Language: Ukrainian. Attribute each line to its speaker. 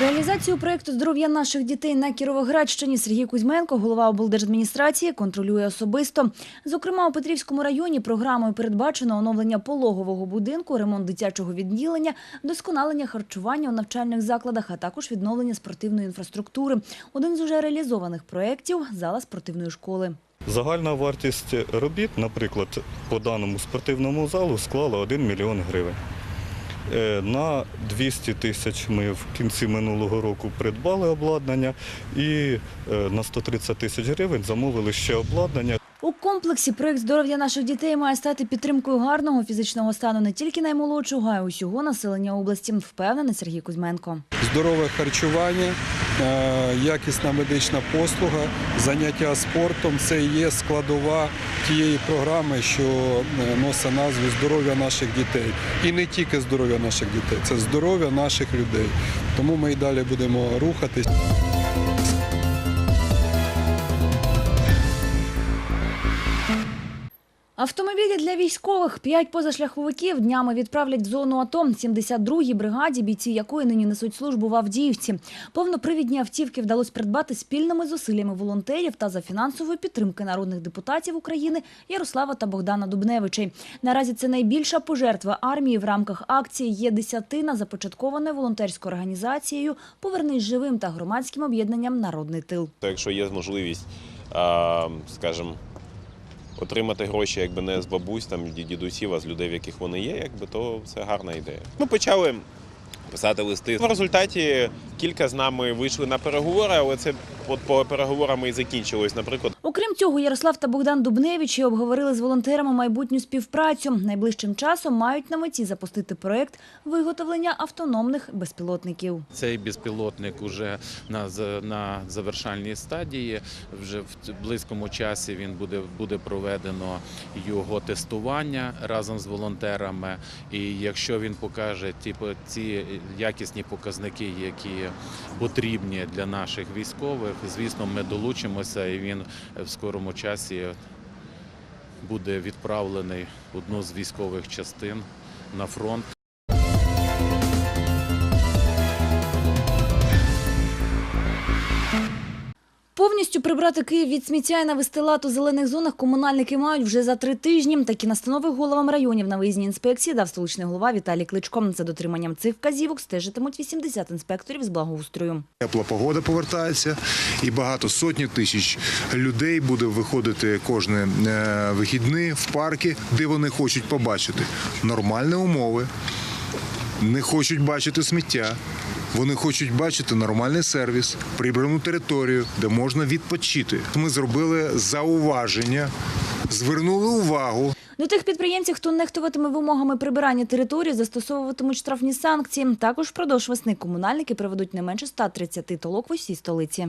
Speaker 1: Реалізацію проєкту здоров'я наших дітей на Кіровоградщині Сергій Кузьменко, голова облдержадміністрації, контролює особисто. Зокрема, у Петрівському районі програмою передбачено оновлення пологового будинку, ремонт дитячого відділення, вдосконалення харчування у навчальних закладах, а також відновлення спортивної інфраструктури. Один з уже реалізованих проєктів – зала спортивної школи.
Speaker 2: Загальна вартість робіт, наприклад, по даному спортивному залу склала 1 мільйон гривень. Е, На 200 тисяч ми в кінці минулого року придбали обладнання і е, на 130 тисяч гривень замовили ще обладнання.
Speaker 1: У комплексі проєкт здоров'я наших дітей має стати підтримкою гарного фізичного стану не тільки наймолодшого, а й усього населення області, впевнений Сергій Кузьменко.
Speaker 3: здорове харчування, якісна медична послуга, заняття спортом це є складова тієї програми, що е, носить назву здоров'я наших дітей. І не тільки здоров'я наших дітей, це здоров'я наших людей. Тому ми і далі будемо рухатись.
Speaker 1: Автомобілі для військових. П'ять позашляховиків днями відправлять в зону АТО 72-й бригаді, бійці якої нині несуть службу в Авдіївці. Повнопривідні автівки вдалося придбати спільними зусиллями волонтерів та за фінансової підтримки народних депутатів України Ярослава та Богдана Дубневичей. Наразі це найбільша пожертва армії в рамках акції «Є десятина», започаткованої волонтерською організацією «Повернись живим» та громадським об'єднанням «Народний тил».
Speaker 4: Якщо є можливість, скажімо, отримати гроші якби не з бабусь, там дідусів, а з людей, в яких вони є, якби то це гарна ідея. Ми почали писати листи. В результаті кілька з нами вийшли на переговори, але це по переговорами і закінчилось. Наприклад,
Speaker 1: Окрім цього, Ярослав та Богдан Дубневичі обговорили з волонтерами майбутню співпрацю. Найближчим часом мають на меті запустити проект виготовлення автономних безпілотників.
Speaker 5: Цей безпілотник уже на, на завершальній стадії. Вже в близькому часі він буде, буде проведено його тестування разом з волонтерами. І якщо він покаже ті, ці якісні показники, які потрібні для наших військових, звісно, ми долучимося, і він в скорому часі буде відправлений одну з військових частин на фронт.
Speaker 1: Повністю прибрати Київ від сміття і навести лад у зелених зонах комунальники мають вже за три тижні. Такі настанови головам районів на виїзній інспекції дав столичний голова Віталій Кличко. За дотриманням цих вказівок стежитимуть 80 інспекторів з благоустрою.
Speaker 6: Тепла погода повертається, і багато сотні тисяч людей буде виходити кожні е, вихідні в парки, де вони хочуть побачити нормальні умови, не хочуть бачити сміття. Вони хочуть бачити нормальний сервіс, прибрану територію, де можна відпочити. Ми зробили зауваження, звернули увагу
Speaker 1: До тих підприємців, хто нехтуватиме вимогами прибирання території, застосовуватимуть штрафні санкції. Також впродовж весни комунальники приведуть не менше 130 толок в усій столиці.